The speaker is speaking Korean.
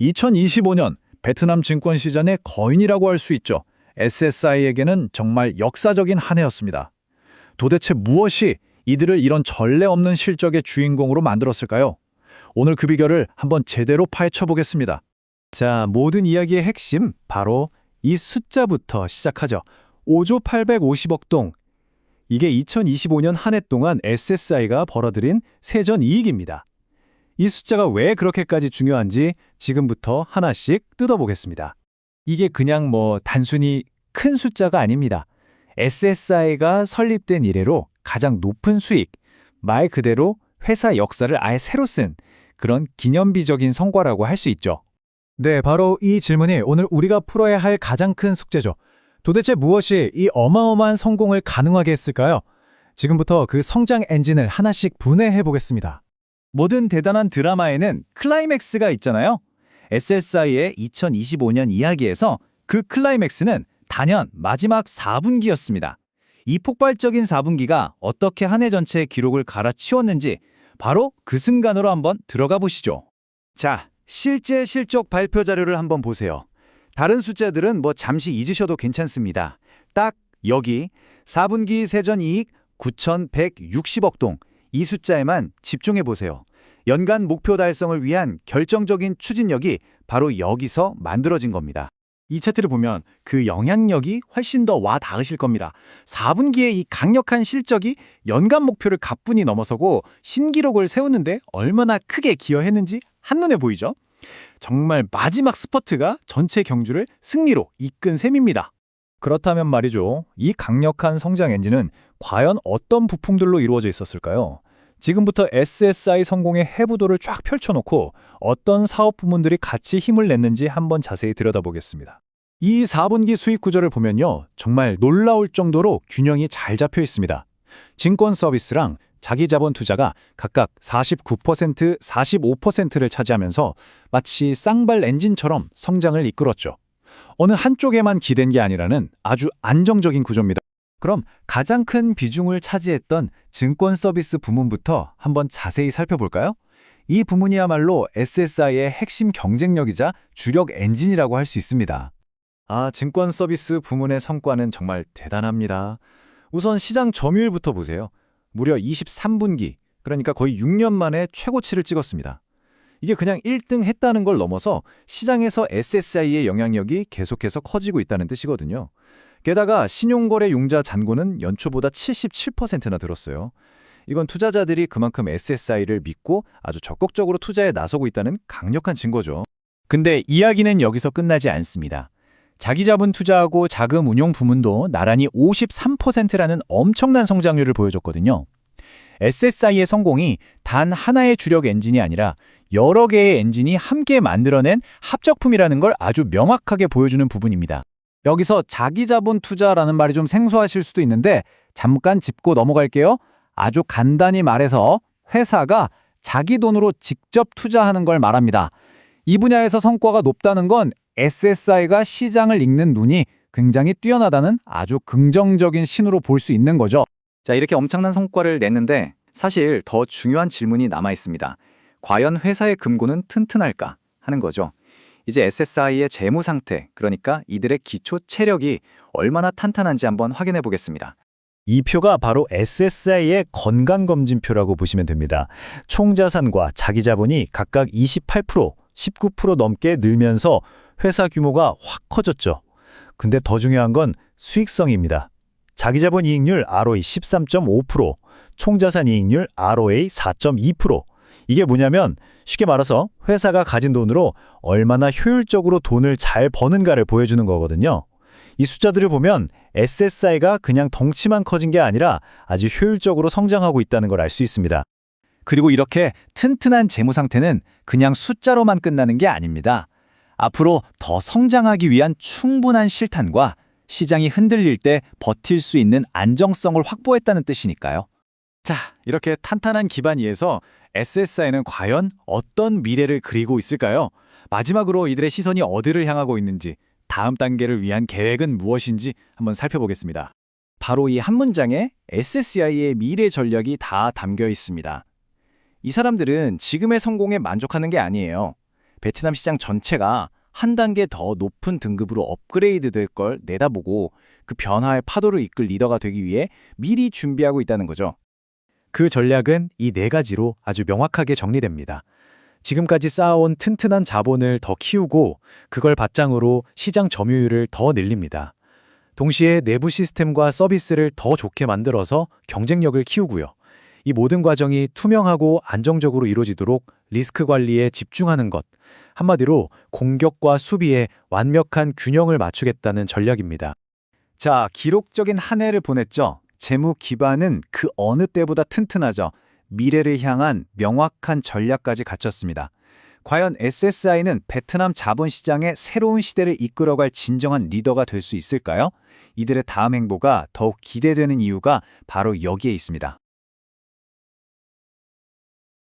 2025년 베트남 증권 시장의 거인이라고 할 수 있죠. SSI에게는 정말 역사적인 한 해였습니다. 도대체 무엇이 이들을 이런 전례 없는 실적의 주인공으로 만들었을까요? 오늘 그 비결을 한번 제대로 파헤쳐 보겠습니다. 자, 모든 이야기의 핵심 바로 이 숫자부터 시작하죠. 5조 850억 동. 이게 2025년 한 해 동안 SSI가 벌어들인 세전 이익입니다. 이 숫자가 왜 그렇게까지 중요한지 지금부터 하나씩 뜯어보겠습니다. 이게 그냥 뭐 단순히 큰 숫자가 아닙니다. SSI가 설립된 이래로 가장 높은 수익, 말 그대로 회사 역사를 아예 새로 쓴 그런 기념비적인 성과라고 할 수 있죠. 네, 바로 이 질문이 오늘 우리가 풀어야 할 가장 큰 숙제죠. 도대체 무엇이 이 어마어마한 성공을 가능하게 했을까요? 지금부터 그 성장 엔진을 하나씩 분해해 보겠습니다. 모든 대단한 드라마에는 클라이맥스가 있잖아요. SSI의 2025년 이야기에서 그 클라이맥스는 단연 마지막 4분기였습니다. 이 폭발적인 4분기가 어떻게 한 해 전체의 기록을 갈아치웠는지 바로 그 순간으로 한번 들어가 보시죠. 자, 실제 실적 발표 자료를 한번 보세요. 다른 숫자들은 뭐 잠시 잊으셔도 괜찮습니다. 딱 여기 4분기 세전 이익 9,160억 동 이 숫자에만 집중해 보세요. 연간 목표 달성을 위한 결정적인 추진력이 바로 여기서 만들어진 겁니다. 이 차트를 보면 그 영향력이 훨씬 더 와 닿으실 겁니다. 4분기의 이 강력한 실적이 연간 목표를 가뿐히 넘어서고 신기록을 세우는데 얼마나 크게 기여했는지 한눈에 보이죠? 정말 마지막 스퍼트가 전체 경주를 승리로 이끈 셈입니다. 그렇다면 말이죠. 이 강력한 성장 엔진은 과연 어떤 부품들로 이루어져 있었을까요? 지금부터 SSI 성공의 해부도를 쫙 펼쳐놓고 어떤 사업 부문들이 같이 힘을 냈는지 한번 자세히 들여다보겠습니다. 이 4분기 수익 구조를 보면요. 정말 놀라울 정도로 균형이 잘 잡혀 있습니다. 증권 서비스랑 자기 자본 투자가 각각 49%, 45%를 차지하면서 마치 쌍발 엔진처럼 성장을 이끌었죠. 어느 한쪽에만 기댄 게 아니라는 아주 안정적인 구조입니다. 그럼 가장 큰 비중을 차지했던 증권 서비스 부문부터 한번 자세히 살펴볼까요? 이 부문이야말로 SSI의 핵심 경쟁력이자 주력 엔진이라고 할 수 있습니다. 아, 증권 서비스 부문의 성과는 정말 대단합니다. 우선 시장 점유율부터 보세요. 무려 23분기, 그러니까 거의 6년 만에 최고치를 찍었습니다. 이게 그냥 1등 했다는 걸 넘어서 시장에서 SSI의 영향력이 계속해서 커지고 있다는 뜻이거든요. 게다가 신용거래 융자 잔고는 연초보다 77%나 들었어요. 이건 투자자들이 그만큼 SSI를 믿고 아주 적극적으로 투자에 나서고 있다는 강력한 증거죠. 근데 이야기는 여기서 끝나지 않습니다. 자기 자본 투자하고 자금 운용 부문도 나란히 53%라는 엄청난 성장률을 보여줬거든요. SSI의 성공이 단 하나의 주력 엔진이 아니라 여러 개의 엔진이 함께 만들어낸 합작품이라는 걸 아주 명확하게 보여주는 부분입니다. 여기서 자기 자본 투자라는 말이 좀 생소하실 수도 있는데 잠깐 짚고 넘어갈게요. 아주 간단히 말해서 회사가 자기 돈으로 직접 투자하는 걸 말합니다. 이 분야에서 성과가 높다는 건 SSI가 시장을 읽는 눈이 굉장히 뛰어나다는 아주 긍정적인 신호로 볼 수 있는 거죠. 자, 이렇게 엄청난 성과를 냈는데 사실 더 중요한 질문이 남아 있습니다. 과연 회사의 금고는 튼튼할까 하는 거죠. 이제 SSI의 재무 상태, 그러니까 이들의 기초 체력이 얼마나 탄탄한지 한번 확인해 보겠습니다. 이 표가 바로 SSI의 건강검진표라고 보시면 됩니다. 총자산과 자기자본이 각각 28%, 19% 넘게 늘면서 회사 규모가 확 커졌죠. 근데 더 중요한 건 수익성입니다. 자기자본 이익률 ROE 13.5%, 총자산 이익률 ROA 4.2%. 이게 뭐냐면 쉽게 말해서 회사가 가진 돈으로 얼마나 효율적으로 돈을 잘 버는가를 보여주는 거거든요. 이 숫자들을 보면 SSI가 그냥 덩치만 커진 게 아니라 아주 효율적으로 성장하고 있다는 걸 알 수 있습니다. 그리고 이렇게 튼튼한 재무 상태는 그냥 숫자로만 끝나는 게 아닙니다. 앞으로 더 성장하기 위한 충분한 실탄과 시장이 흔들릴 때 버틸 수 있는 안정성을 확보했다는 뜻이니까요. 자, 이렇게 탄탄한 기반 위에서 SSI는 과연 어떤 미래를 그리고 있을까요? 마지막으로 이들의 시선이 어디를 향하고 있는지, 다음 단계를 위한 계획은 무엇인지 한번 살펴보겠습니다. 바로 이 한 문장에 SSI의 미래 전략이 다 담겨 있습니다. 이 사람들은 지금의 성공에 만족하는 게 아니에요. 베트남 시장 전체가 한 단계 더 높은 등급으로 업그레이드 될 걸 내다보고 그 변화의 파도를 이끌 리더가 되기 위해 미리 준비하고 있다는 거죠. 그 전략은 이 네 가지로 아주 명확하게 정리됩니다. 지금까지 쌓아온 튼튼한 자본을 더 키우고 그걸 바탕으로 시장 점유율을 더 늘립니다. 동시에 내부 시스템과 서비스를 더 좋게 만들어서 경쟁력을 키우고요. 이 모든 과정이 투명하고 안정적으로 이루어지도록 리스크 관리에 집중하는 것. 한마디로 공격과 수비에 완벽한 균형을 맞추겠다는 전략입니다. 자, 기록적인 한 해를 보냈죠. 재무 기반은 그 어느 때보다 튼튼하죠. 미래를 향한 명확한 전략까지 갖췄습니다. 과연 SSI는 베트남 자본시장의 새로운 시대를 이끌어갈 진정한 리더가 될 수 있을까요? 이들의 다음 행보가 더욱 기대되는 이유가 바로 여기에 있습니다.